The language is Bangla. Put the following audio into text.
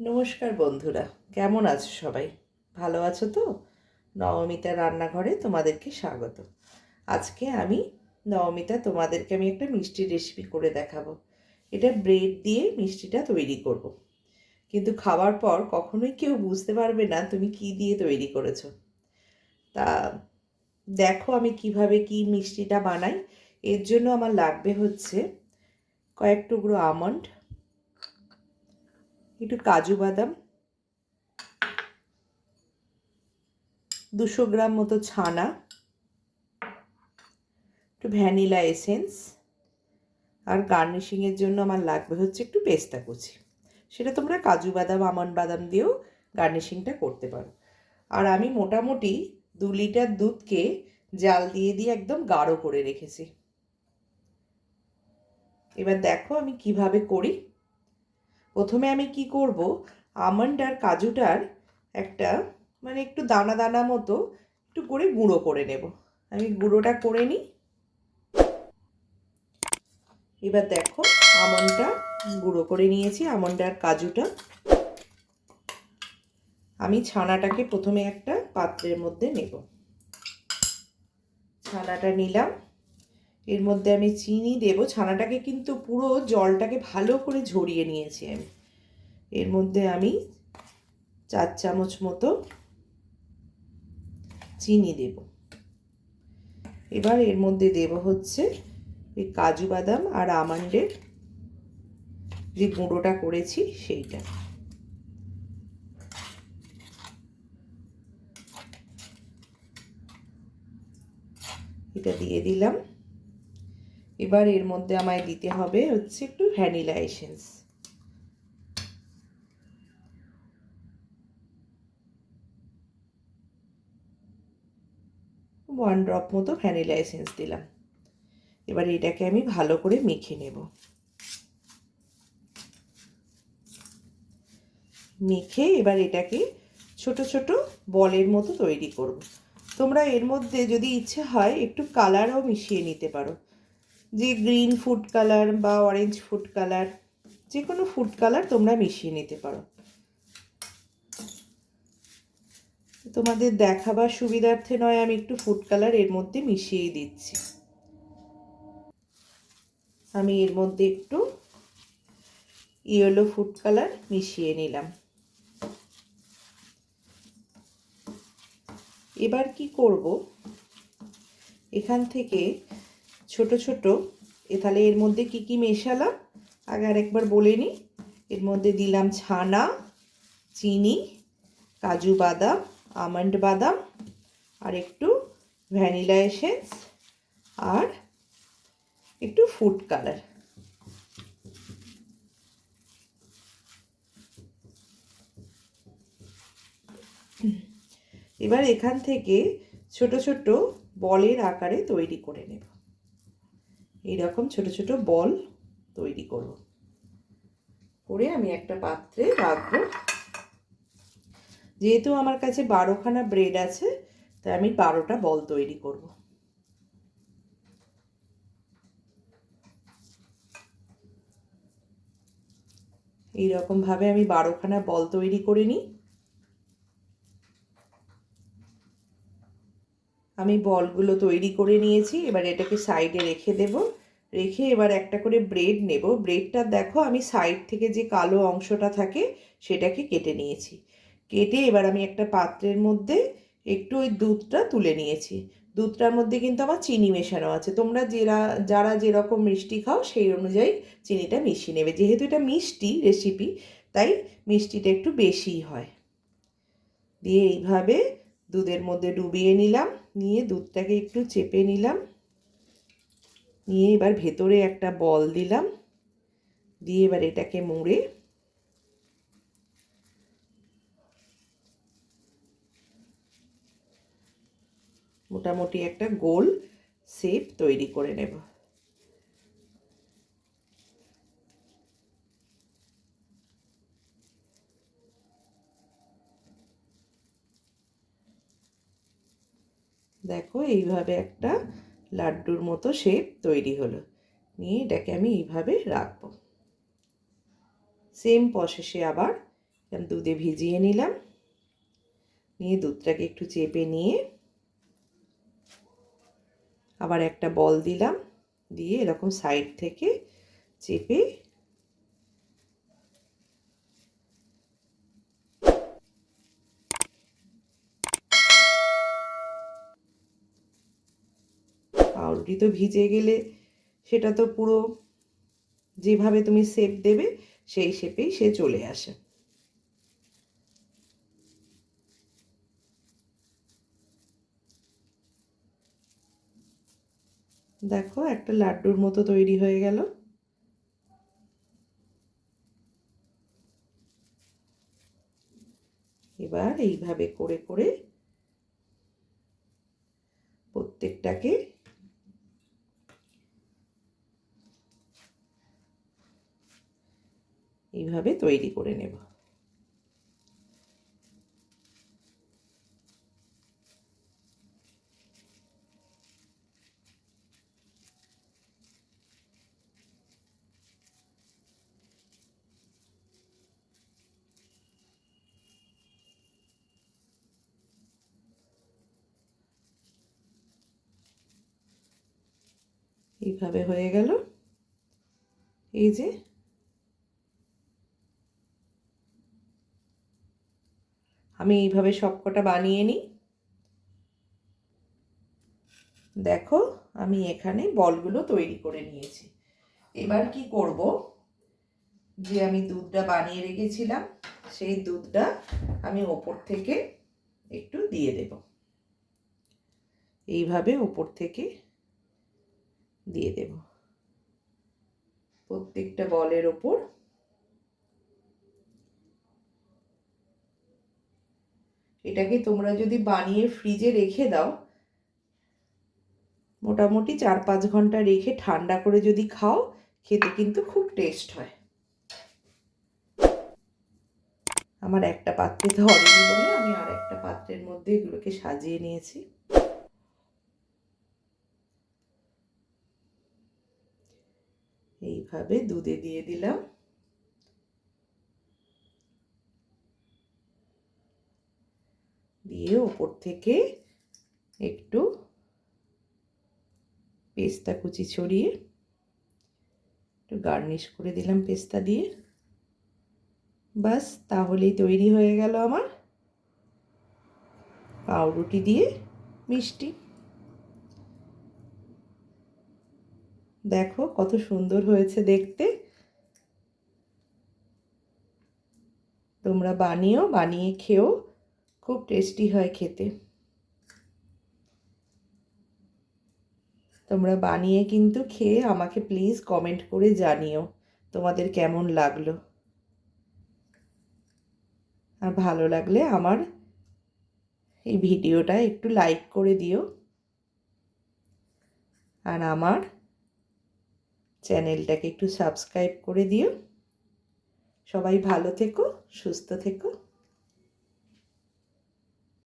নমস্কার বন্ধুরা, কেমন আছো সবাই? ভালো আছো তো? নবমিতা রান্নাঘরে তোমাদেরকে স্বাগত। আজকে আমি নবমিতা তোমাদেরকে আমি একটা মিষ্টি রেসিপি করে দেখাবো। এটা ব্রেড দিয়ে মিষ্টিটা তৈরি করব। কিন্তু খাওয়ার পর কখনোই কেউ বুঝতে পারবে না তুমি কি দিয়ে তৈরি করেছ। তা দেখো আমি কীভাবে কি মিষ্টিটা বানাই। এর জন্য আমার লাগবে হচ্ছে কয়েক টুকরো আমন্ড একটু কাজু বাদাম, দুশো গ্রাম মতো ছানা, একটু ভ্যানিলা এসেন্স আর গার্নিশিংয়ের জন্য আমার লাগবে হচ্ছে একটু পেস্তা কুচি। সেটা তোমরা কাজু বাদাম আমন্ড বাদাম দিয়েও গার্নিশিংটা করতে পারো। আর আমি মোটামুটি দু লিটার দুধকে জাল দিয়ে দিয়ে একদম গাঢ় করে রেখেছি। এবার দেখো আমি কীভাবে করি। প্রথমে আমি কি করব? আমন্ড আর কাজুটার একটা মানে একটু দানা দানা মতো একটু করে গুঁড়ো করে নেব। আমি গুঁড়োটা করে নিই। এবার দেখো, আমন্ডটা গুঁড়ো করে নিয়েছি, আমন্ড আর কাজুটা। আমি ছানাটাকে প্রথমে একটা পাত্রের মধ্যে নেব। ছানাটা নিলাম। এর মধ্যে আমি চিনি দেব। ছানাটাকে কিন্তু পুরো জলটাকে ভালো করে ঝরিয়ে নিয়েছি আমি। এর মধ্যে আমি চার চামচ মতো চিনি দেব। এবার এর মধ্যে দেব হচ্ছে এই কাজু বাদাম আর আমন্ডের যে গুঁড়োটা করেছি সেইটা। এটা দিয়ে দিলাম। এবার এর মধ্যে আমায় দিতে হবে হচ্ছে একটু ভ্যানিলা এসেন্স। ওয়ান ড্রপ মতো ভ্যানিলা এসেন্স দিলাম। এবার এটাকে আমি ভালো করে মেখে নেব। মেখে এবার এটাকে ছোট ছোট বলের মতো তৈরি করব। তোমরা এর মধ্যে যদি ইচ্ছে হয় একটু কালারও মিশিয়ে নিতে পারো। যে গ্রিন ফুড কালার বা অরেঞ্জ ফুড কালার যে কোনো ফুড কালার তোমরা মিশিয়ে নিতে পারো। তোমাদের দেখাবার সুবিধার্থে নয়, আমি একটু ফুড কালারের মধ্যে মিশিয়ে দিচ্ছি। আমি এর মধ্যে একটু ইয়েলো ফুড কালার মিশিয়ে নিলাম। এবার কি করব? এখান থেকে ছোট ছোট। এ তাহলে এর মধ্যে কি কি মেশালাম? আগে আরেকবার বলে নিই। এর মধ্যে দিলাম ছানা, চিনি, কাজু বাদাম, আমন্ড বাদাম, আর একটু ভ্যানিলা এসেন্স, আর একটু ফুড কালার। এবার এখান থেকে ছোট ছোট বলের আকারে তৈরি করে নেব। এইরকম ছোট ছোট বল তৈরি করব। করে আমি একটা পাত্রে রাখব। যেহেতু আমার কাছে বারোখানা ব্রেড আছে, তাই আমি বারোটা বল তৈরি করব। এইরকমভাবে আমি বারোখানা বল তৈরি করে নিই। আমি বলগুলো তৈরি করে নিয়েছি, এবার এটাকে সাইডে রেখে দেব। রেখে এবার একটা করে ব্রেড নেব। ব্রেডটা দেখো, আমি সাইড থেকে যে কালো অংশটা থাকে, সেটাকে কেটে নিয়েছি। কেটে এবার আমি একটা পাত্রের মধ্যে একটু ওই দুধটা তুলে নিয়েছি। দুধটার মধ্যে কিন্তু আমার চিনি মেশানো আছে। তোমরা যারা যারা যেরকম মিষ্টি খাও, সেই অনুযায়ী চিনিটা মিশিয়ে নেবে। যেহেতু এটা মিষ্টি রেসিপি তাই মিষ্টিটা একটু বেশিই হয়। দিয়ে এইভাবে দুধের মধ্যে ডুবিয়ে নিলাম। নিয়ে দুধটাকে একটু চেপে নিলাম। নিয়ে এবার ভেতরে একটা বল দিলাম। দিয়ে এবার এটাকে মুড়ে মোটামুটি একটা গোল শেপ তৈরি করে নেব। দেখো এইভাবে একটা লাড্ডুর মতো শেপ তৈরি হলো। নিয়ে এটাকে আমি এইভাবে রাখব। সেম প্রসেসে আবার দুধে ভিজিয়ে নিলাম। নিয়ে দুধটাকে একটু চেপে নিয়ে আবার একটা বল দিলাম। দিয়ে এরকম সাইড থেকে চেপে পাউরুটি তো ভিজে গেলে সেটা তো পুরো যেভাবে তুমি শেপ দেবে, সেই শেপেই সে চলে আসে। দেখো একটা লাড্ডুর মতো তৈরি হয়ে গেল। এবার এইভাবে করে করে প্রত্যেকটাকে এইভাবে তৈরি করে নেব। এইভাবে হয়ে গেল। এই যে আমি এইভাবে সবকটা বানিয়ে নিই। দেখো, আমি এখানে বলগুলো তৈরি করে নিয়েছি। এবার কি করব? যে আমি দুধটা বানিয়ে রেখেছিলাম, সেই দুধটা আমি ওপর থেকে একটু দিয়ে দেব। এইভাবে ওপর থেকে দিয়ে দেব। প্রত্যেকটা বলের ওপর এটাকে তোমরা যদি বানিয়ে ফ্রিজে রেখে দাও, মোটামুটি চার পাঁচ ঘণ্টা রেখে ঠান্ডা করে যদি খাও, খেতে কিন্তু খুব টেস্ট হয়। আমার একটা পাত্রে ধরেনি বলে আমি আর একটা পাত্রের মধ্যে এগুলোকে সাজিয়ে নিয়েছি। এইভাবে দুধে দিয়ে দিলাম। দিয়ে ওপর থেকে একটু পেস্তা কুচি ছড়িয়ে একটু গার্নিশ করে দিলাম পেস্তা দিয়ে। বাস, তাহলেই তৈরি হয়ে গেল আমার পাউরুটি দিয়ে মিষ্টি। দেখো কত সুন্দর হয়েছে দেখতে। তোমরা বানিও, বানিয়ে খেও। খুব টেস্টি হয় খেতে। তোমরা বানিয়ে কিন্তু খেয়ে আমাকে প্লিজ কমেন্ট করে জানিও, তোমাদের কেমন লাগল? আর ভালো লাগলে আমার এই ভিডিওটা একটু লাইক করে দিও। আর আমার চ্যানেলটাকে একটু সাবস্ক্রাইব করে দিও। সবাই ভালো থেকো, সুস্থ থেকো।